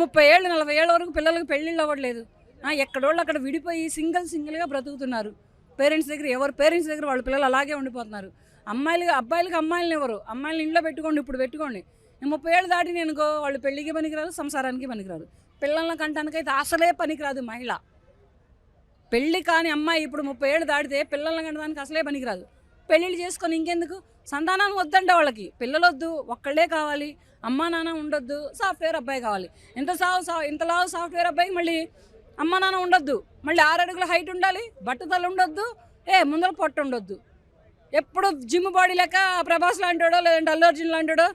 ముప్పై ఏళ్ళు నలభై ఏళ్ళ వరకు పిల్లలకు పెళ్ళిళ్ళు అవ్వట్లేదు. ఎక్కడోళ్ళు అక్కడ విడిపోయి సింగిల్ సింగిల్గా బ్రతుకుతున్నారు. పేరెంట్స్ దగ్గర ఎవరు పేరెంట్స్ దగ్గర వాళ్ళ పిల్లలు అలాగే ఉండిపోతున్నారు. అమ్మాయిలు అబ్బాయిలకి అమ్మాయిలను ఎవరు? అమ్మాయిలను ఇంట్లో పెట్టుకోండి ఇప్పుడు పెట్టుకోండి. ముప్పై ఏళ్ళు దాటి నేను వాళ్ళు పెళ్ళికి పనికిరాదు సంసారానికి పనికిరాదు పిల్లల కంటానికైతే అసలే పనికిరాదు మహిళ. పెళ్ళి కాని అమ్మాయి ఇప్పుడు ముప్పై ఏళ్ళు దాటితే పిల్లల్ని కంటానికి అసలే పనికిరాదు. పెళ్ళిళ్ళు చేసుకొని ఇంకెందుకు? సంతానం వద్దంటే వాళ్ళకి. పిల్లలు వద్దు ఒక్కళ్ళే కావాలి. అమ్మా నాన్న ఉండొద్దు సాఫ్ట్వేర్ అబ్బాయి కావాలి. ఇంత సావు సా ఇంతలావు సాఫ్ట్వేర్ అబ్బాయికి మళ్ళీ అమ్మా నాన్న ఉండొద్దు. మళ్ళీ ఆరు అడుగుల హైట్ ఉండాలి బట్టతలు ఉండొద్దు ఏ ముందర పొట్ట ఉండొద్దు. ఎప్పుడు జిమ్ బాడీ లెక్క ప్రభాస్ లాంటివాడో లేదంటే అల్లు అర్జున్ లాంటివాడో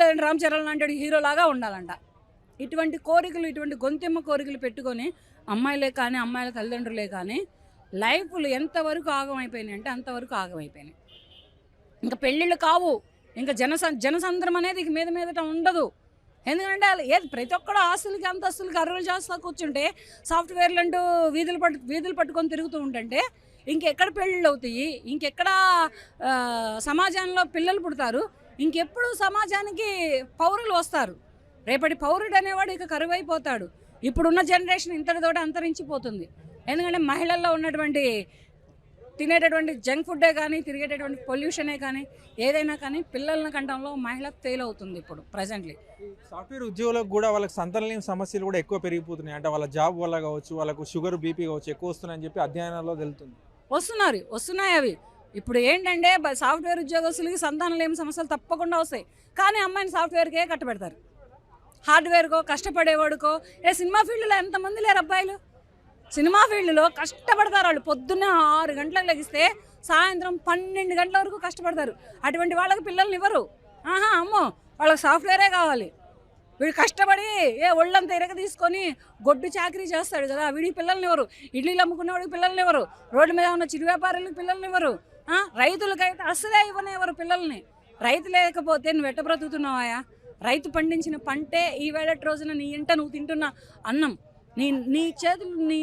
లేదంటే రామ్ చరణ్ లాంటి హీరో లాగా ఉండాలంట. ఇటువంటి కోరికలు ఇటువంటి గొంతెమ్మ కోరికలు పెట్టుకొని అమ్మాయిలే కానీ అమ్మాయిల తల్లిదండ్రులే కానీ లైఫ్లు ఎంతవరకు ఆగమైపోయినాయి అంటే అంతవరకు ఆగమైపోయినాయి. ఇంకా పెళ్ళిళ్ళు కావు. ఇంకా జనస జనసంద్రం అనేది ఇక మీద మీదట ఉండదు. ఎందుకంటే ఏది ప్రతి ఒక్కడు ఆస్తులకి అంతస్తులకి అరువులు చేస్తా కూర్చుంటే సాఫ్ట్వేర్లు అంటూ వీధులు పట్టు వీధులు పట్టుకొని తిరుగుతూ ఉంటుంటే ఇంకెక్కడ పెళ్ళిళ్ళు అవుతాయి? ఇంకెక్కడ సమాజంలో పిల్లలు పుడతారు? ఇంకెప్పుడు సమాజానికి పౌరులు వస్తారు? రేపటి పౌరుడు అనేవాడు ఇక కరువైపోతాడు. ఇప్పుడున్న జనరేషన్ ఇంతటితోటి అంతరించిపోతుంది. ఎందుకంటే మహిళల్లో ఉన్నటువంటి తినేటటువంటి జంక్ ఫుడ్డే కానీ తిరిగేటటువంటి పొల్యూషనే కానీ ఏదైనా కానీ పిల్లల కంటంలో మహిళ ఫెయిల్ అవుతుంది ఇప్పుడు ప్రజెంట్లీ సాఫ్ట్వేర్ ఉద్యోగులకు కూడా వాళ్ళకి సంతానలేని సమస్యలు కూడా ఎక్కువ పెరిగిపోతున్నాయి. అంటే వాళ్ళ జాబ్ వల్ల కావచ్చు వాళ్ళకు షుగర్ బీపీ కావచ్చు ఎక్కువ వస్తున్నాయని చెప్పి అధ్యయనాల్లో తెలుస్తుంది వస్తున్నారు వస్తున్నాయి అవి. ఇప్పుడు ఏంటంటే సాఫ్ట్వేర్ ఉద్యోగస్తులకి సంతానం లేని సమస్యలు తప్పకుండా వస్తాయి. కానీ అమ్మాయిని సాఫ్ట్వేర్కే కట్టబెడతారు. హార్డ్వేర్కో కష్టపడేవాడుకో ఏ సినిమా ఫీల్డ్లో ఎంతమంది లేరు అబ్బాయిలు? సినిమా ఫీల్డ్లో కష్టపడతారు వాళ్ళు. పొద్దున్న ఆరు గంటలకు లెగిస్తే సాయంత్రం పన్నెండు గంటల వరకు కష్టపడతారు. అటువంటి వాళ్ళకి పిల్లల్ని ఇవ్వరు. ఆహా అమ్మో! వాళ్ళకి సాఫ్ట్వేరే కావాలి. వీడు కష్టపడి ఏ ఒళ్ళంతా ఇరగ తీసుకొని గొడ్డు చాకరీ చేస్తాడు కదా వీడికి పిల్లల్ని ఎవరు ఇడ్లీలు అమ్ముకునేవాడికి పిల్లల్ని ఎవరు రోడ్డు మీద ఉన్న చిరు వ్యాపారులకు పిల్లల్ని ఎవరు రైతులకైతే అసలే ఇవ్వనివ్వరు పిల్లల్ని. రైతు లేకపోతే నువ్వు ఎట్ట బ్రతుకుతున్నావాయా రైతు పండించిన పంటే ఈ రోజున నీ ఇంట నువ్వు తింటున్న అన్నం. నీ నీ చేతులు నీ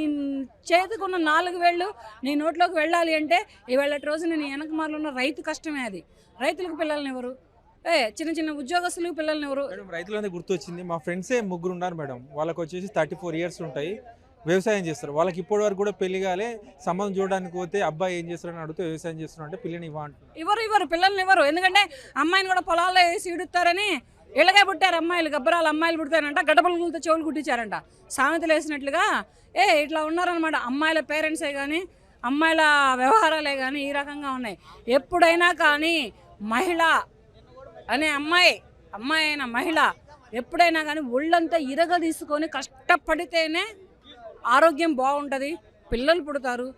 చేతికున్న నాలుగు వేళ్ళు నీ నోట్లోకి వెళ్ళాలి అంటే ఈ వేళటి రోజున నీ వెనకమాల ఉన్న రైతు కష్టమే అది. రైతులకు పిల్లల్ని ఎవరు? ఏ చిన్న చిన్న ఉద్యోగస్తులకు పిల్లల్ని ఎవరు? మేడం రైతులందరూ గుర్తొచ్చింది. మా ఫ్రెండ్సే ముగ్గురు ఉన్నారు మేడం. వాళ్ళకి వచ్చేసి థర్టీ ఫోర్ ఇయర్స్ ఉంటాయి. వ్యవసాయం చేస్తారు. వాళ్ళకి ఇప్పటి వరకు కూడా పెళ్ళి కాలే. సంబంధం చూడడానికి పోతే అబ్బాయి ఏం చేస్తారని అడిగితే వ్యవసాయం చేస్తున్నా అంటే పిల్లని ఇవ్వ ఇవ్వరు ఇవ్వరు పిల్లల్ని ఇవ్వరు ఎందుకంటే అమ్మాయిని కూడా పొలాల్లో వేసి ఇడుతారని ఇళ్ళగా పుట్టారు అమ్మాయిలు గబ్బరాలు అమ్మాయిలు పుడతారంట గడ్డపలుగులతో చెవులు కుట్టించారంట. సామెతలు వేసినట్లుగా ఏ ఇట్లా ఉన్నారనమాట అమ్మాయిల పేరెంట్సే కానీ అమ్మాయిల వ్యవహారాలే కానీ ఈ రకంగా ఉన్నాయి. ఎప్పుడైనా కానీ మహిళ అనే అమ్మాయి అమ్మాయి అయిన మహిళ ఎప్పుడైనా కానీ ఒళ్ళంతా ఇరగ తీసుకొని కష్టపడితేనే ఆరోగ్యం బాగుంటుంది పిల్లలు పుడతారు.